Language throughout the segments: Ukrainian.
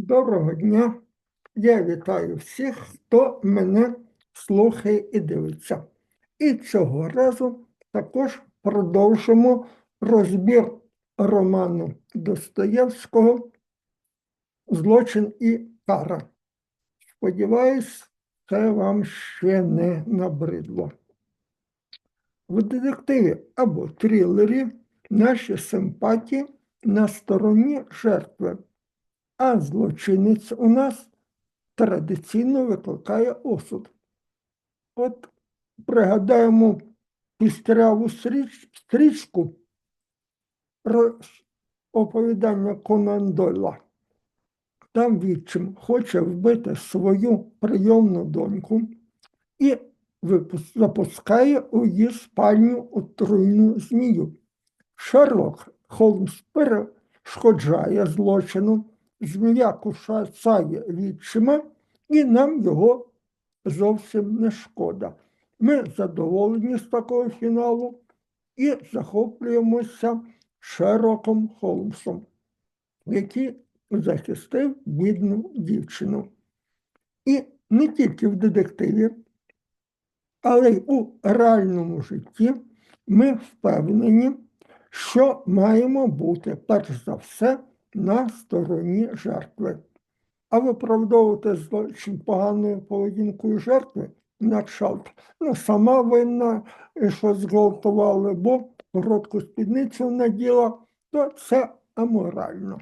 Доброго дня. Я вітаю всіх, хто мене слухає і дивиться. І цього разу також продовжимо розбір роману Достоєвського Злочин і кара. Сподіваюсь, це вам ще не набридло. В детективі або трилері наші симпатії на стороні жертви, а злочинець у нас традиційно викликає осуд. От пригадаємо пістряву стріч, стрічку про оповідання Конан Дойла. Там відчим хоче вбити свою прийомну доньку і запускає у її спальню отруйну змію. Шерлок Холмс перешкоджає злочину, змія кусає відчима, і нам його зовсім не шкода. Ми задоволені з такого фіналу і захоплюємося Шерлоком Холмсом, який захистив бідну дівчину. І не тільки в детективі, але й у реальному житті ми впевнені, що маємо бути перш за все на стороні жертви. А виправдовувати злочин поганою поведінкою жертви на кшталт. Ну, сама винна, що зґвалтували, бо коротку спідницю наділа, то це аморально.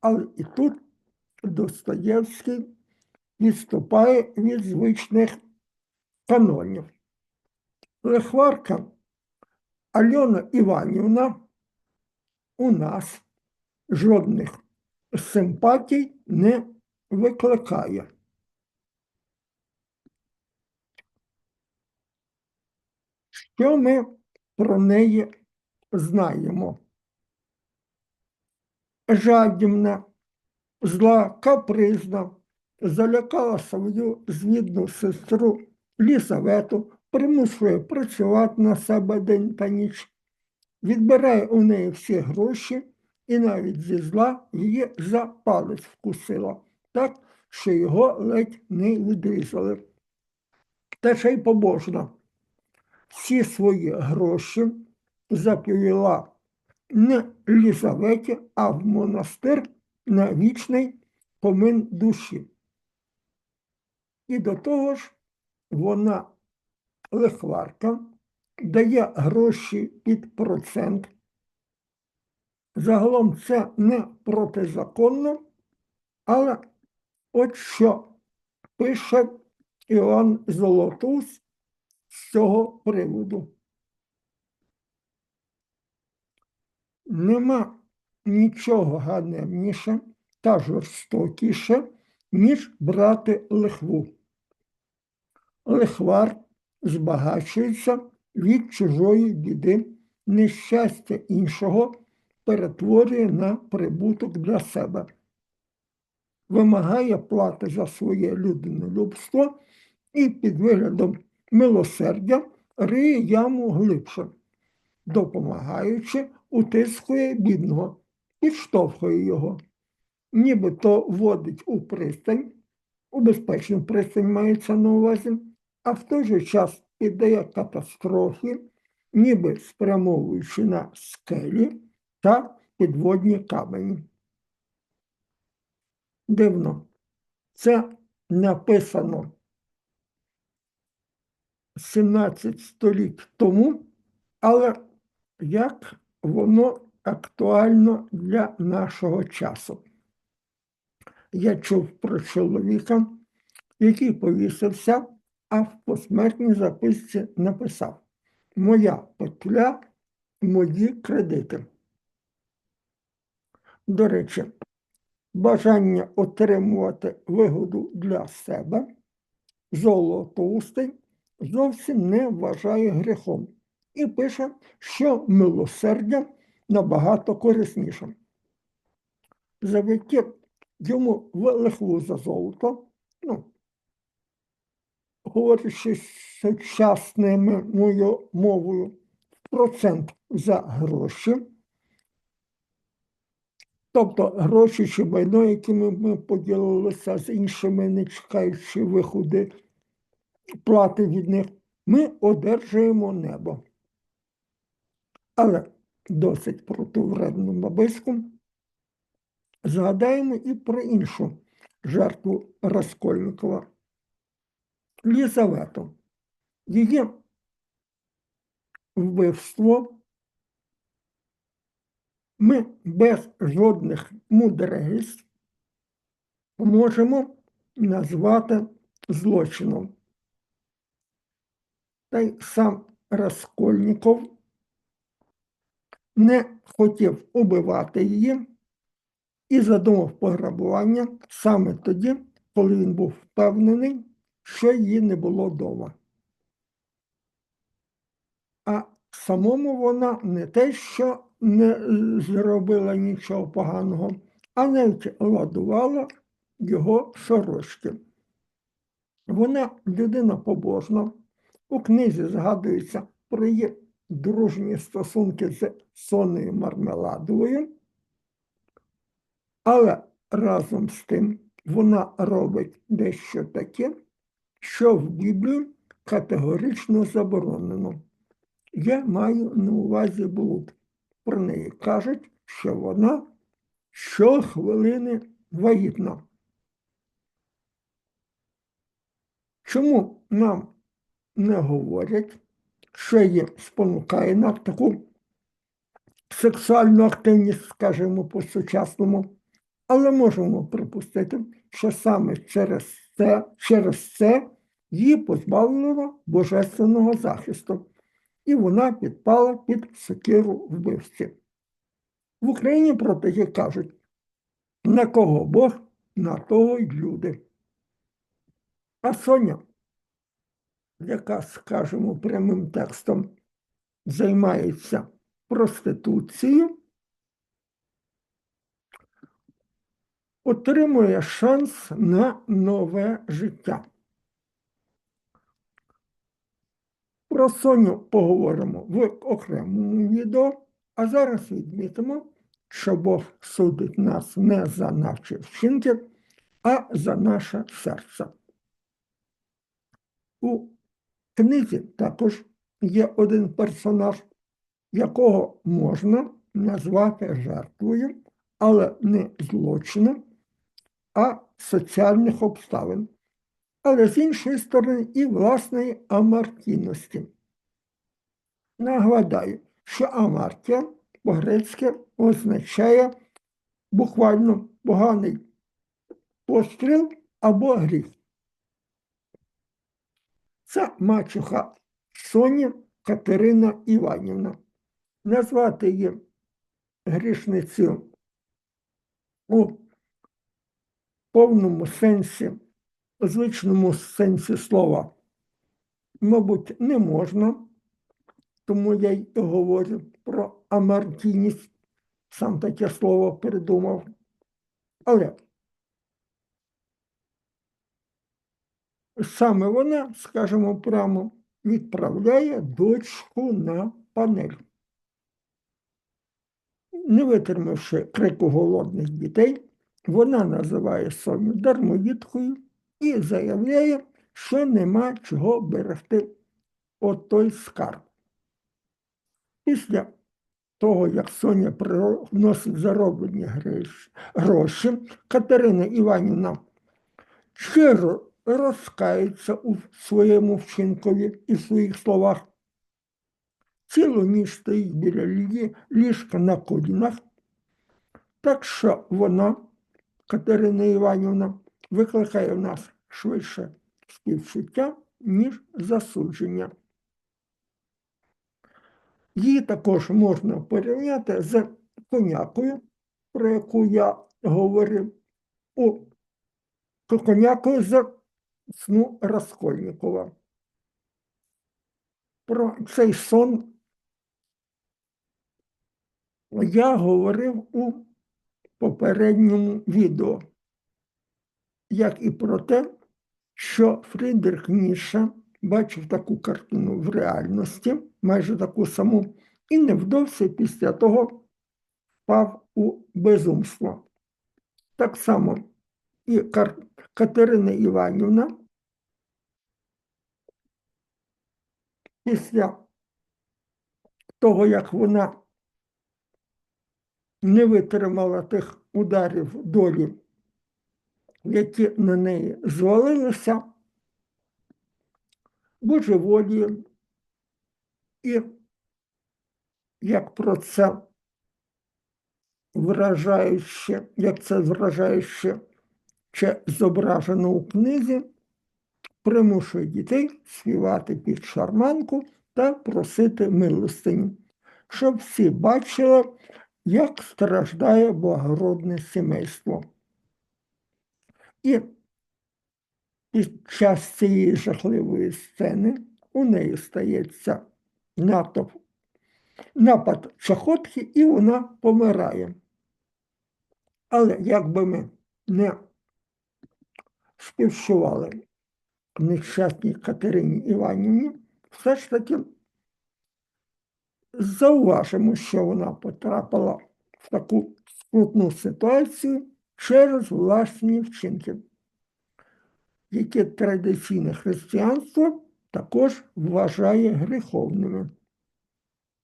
Але і тут Достоєвський відступає від звичних канонів. Лихварка Альона Іванівна у нас жодних симпатій не викликає. Що ми про неї знаємо? Жадібна, зла, капризна, залякала свою звідну сестру Лісавету, примушує працювати на себе день та ніч, відбирає у неї всі гроші і навіть зі зла її за палець вкусила, так, що його ледь не відрізали. Та ще й побожна. Всі свої гроші заповіла не Лізаветі, а в монастир на вічний помин душі. І до того ж, вона лихварка, дає гроші під процент. Загалом це не протизаконно, але от що пише Іван Золотус з цього приводу. Нема нічого ганебніше та жорстокіше, ніж брати лихву. Лихвар збагачується від чужої біди, нещастя іншого перетворює на прибуток для себе, вимагає плати за своє людинолюбство і під виглядом милосердя риє яму глибше, допомагаючи, утискує бідного, підштовхує його, нібито вводить у пристань, у безпечну пристань мається на увазі, а в той же час піддає катастрофі, ніби спрямовуючи на скелі та підводні камені. Дивно, це написано 17 століть тому, але як воно актуально для нашого часу. Я чув про чоловіка, який повісився, а в посмертній записці написав Моя петля, мої кредити. До речі, бажання отримувати вигоду для себе Золотоустий зовсім не вважає гріхом і пише, що милосердя набагато корисніше. Завдяки йому в лихву за золото, говорячи сучасною мовою, процент за гроші, Тобто гроші чи майно, якими ми поділилися з іншими, не чекаючи виходи плати від них, ми одержуємо небо. Але досить про ту вредну бабиську. Згадаємо і про іншу жертву Раскольникова Лізавету. Її вбивство ми без жодних мудрегість можемо назвати злочином. Та й сам Раскольніков не хотів убивати її і задумав пограбування саме тоді, коли він був впевнений, що її не було вдома. А самому вона не те, що не зробила нічого поганого, а навіть ладувала його сорочки. Вона людина побожна. У книзі згадується про її дружні стосунки з Соною Мармеладовою, але разом з тим вона робить дещо таке, що в Біблії категорично заборонено. Я маю на увазі блуд. Про неї кажуть, що вона щохвилини вагітна. Чому нам не говорять, що її спонукає на таку сексуальну активність, скажімо, по-сучасному, але можемо припустити, що саме через це, через це її позбавлено божественного захисту, і вона підпала під сокиру вбивці. В Україні про таке кажуть, на кого Бог, на того й люди. А Соня, яка, скажімо, прямим текстом займається проституцією, отримує шанс на нове життя. Про Соню поговоримо в окремому відео, а зараз відмітимо, що Бог судить нас не за наші вчинки, а за наше серце. У книзі також є один персонаж, якого можна назвати жертвою, але не злочином, а соціальних обставин, але з іншої сторони і власної амартійності. Нагадаю, що амартія по-грецьки означає буквально поганий постріл або гріх. Це мачуха Соні Катерина Іванівна. Назвати її грішницю у повному сенсі, звичному сенсі слова, мабуть, не можна, тому я й говорю про амартійність, сам таке слово придумав. Але саме вона, скажімо прямо, відправляє дочку на панель. Не витримавши крику голодних дітей, вона називає Соню дармоїдкою і заявляє, що нема чого берегти от той скарб. Після того, як Соня приносить зароблені гроші, Катерина Іванівна щиро розкається у своєму вчинкові і своїх словах. Цілу ніч стоїть біля ліжка на колінах, так що вона, Катерина Іванівна, викликає в нас швидше співчуття, ніж засудження. Її також можна порівняти з конякою, про яку я говорив, у конякою з сну Раскольникова. Про цей сон я говорив у попередньому відео, як і про те, що Фрідрих Ніша бачив таку картину в реальності, майже таку саму, і невдовзі після того впав у безумство. Так само і Катерина Іванівна після того, як вона не витримала тих ударів долі, які на неї звалилися, божеволіє, і як про це вражаюче, як це вражаюче чи зображено у книзі, примушує дітей співати під шарманку та просити милостиню, щоб всі бачили, як страждає благородне сімейство. І під час цієї жахливої сцени у неї стається натовп, напад чахотки, і вона помирає. Але як би ми не співчували нещасній Катерині Іванівні, все ж таки зауважимо, що вона потрапила в таку скрутну ситуацію через власні вчинки, які традиційне християнство також вважає гріховними.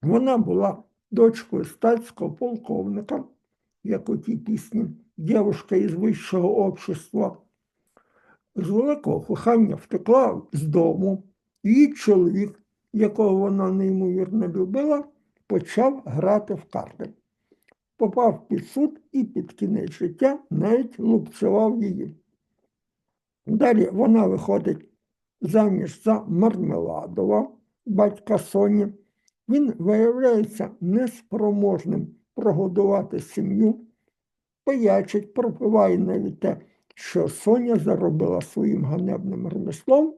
Вона була дочкою статського полковника, як у тій пісні, дівчинка із вищого общества. З великого кохання втекла з дому. Її чоловік, якого вона неймовірно любила, почав грати в карти. Попав під суд і під кінець життя навіть лупцював її. Далі вона виходить заміж за Мармеладова, батька Соні. Він виявляється неспроможним прогодувати сім'ю, пиячить, пропиває навіть те, що Соня заробила своїм ганебним ремеслом,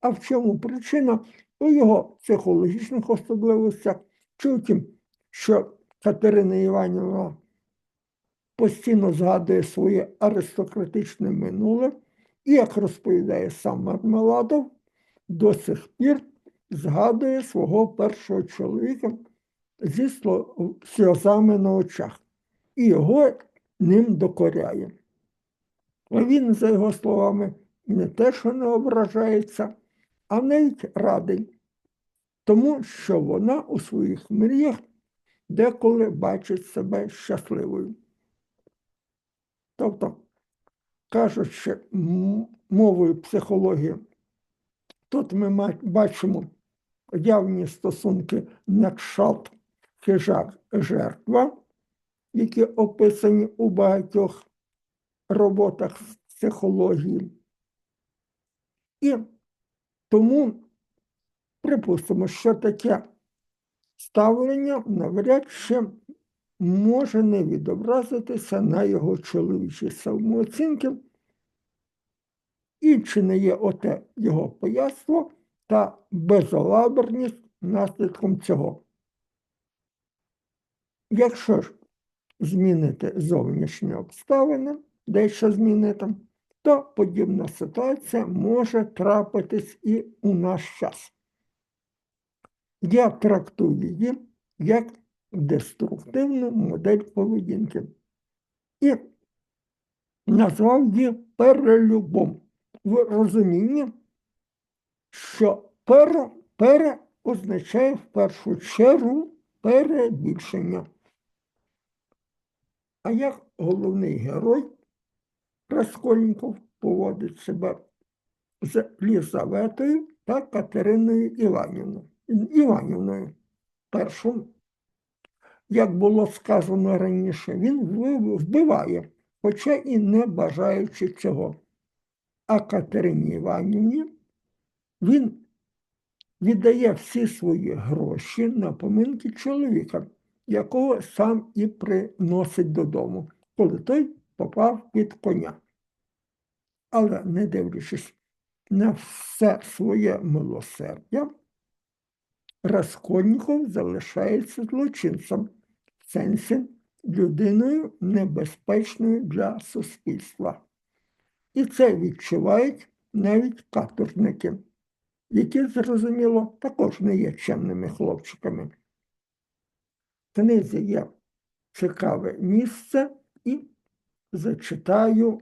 а в чому причина у його психологічних особливостях, чи що Катерина Іванівна постійно згадує своє аристократичне минуле, і, як розповідає сам Мармеладов, до сих пір згадує свого першого чоловіка зі сльозами на очах і його ним докоряє. Він, за його словами, не те, що не ображається, а навіть радий, тому що вона у своїх мріях деколи бачить себе щасливою. Тобто, кажучи мовою психології, тут ми бачимо явні стосунки накшат хижак жертва, які описані у багатьох роботах з психології. І тому припустимо, що таке ставлення навряд чи може не відобразитися на його чоловічій самооцінки, і чи не є оте його пояство та безалаберність наслідком цього. Якщо ж змінити зовнішні обставини, дещо змінити, то подібна ситуація може трапитись і у наш час. Я трактую її як деструктивну модель поведінки і назвав її перелюбом в розумінні, що пере, пере означає в першу чергу перебільшення. А як головний герой Раскольников поводить себе з Лізаветою та Катериною Іванівною. Іванівною. Першу, як було сказано раніше, він вбиває, хоча і не бажаючи цього. А Катерині Іванівні він віддає всі свої гроші на поминки чоловіка, якого сам і приносить додому, коли той попав під коня. Але не дивлячись на все своє милосердя, Раскольников залишається злочинцем в сенсі людиною небезпечною для суспільства. І це відчувають навіть каторжники, які, зрозуміло, також не є чемними хлопчиками. В книзі є цікаве місце зачитаю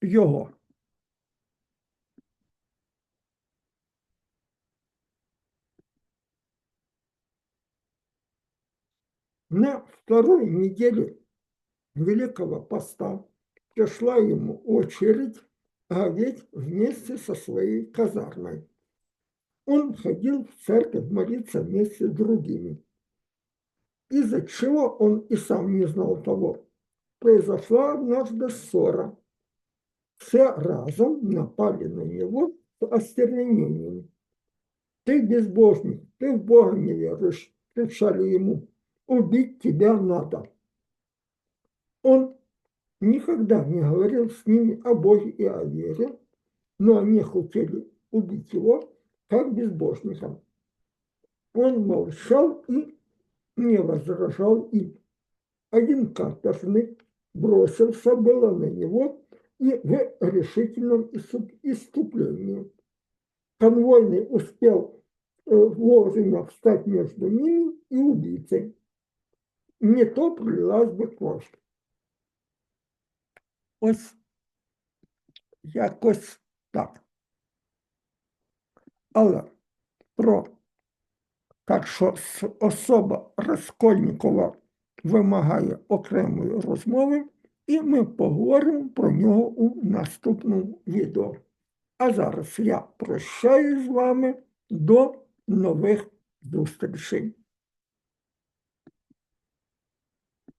його. На второй неделе Великого Поста пришла ему очередь говеть вместе со своей казармой. Он ходил в церковь молиться вместе с другими. Из-за чего он и сам не знал того. Произошла однажды ссора. Все разом напали на него с остервенением. Ты безбожник, ты в Бога не веришь, кричали ему. Убить тебя надо. Он никогда не говорил с ними о Боге и о вере, но они хотели убить его как безбожника. Он молчал и не возражал им. Один каторжник бросился было на него и в решительном ису- исступлении. Конвойный успел э, вовремя встать между ними и убийцей. Не то пролилась би кровь. Ось якось так. Але про так що с- особа Раскольнікова вимагає окремої розмови, і ми поговоримо про нього у наступному відео. А зараз я прощаюсь з вами до нових зустрічей.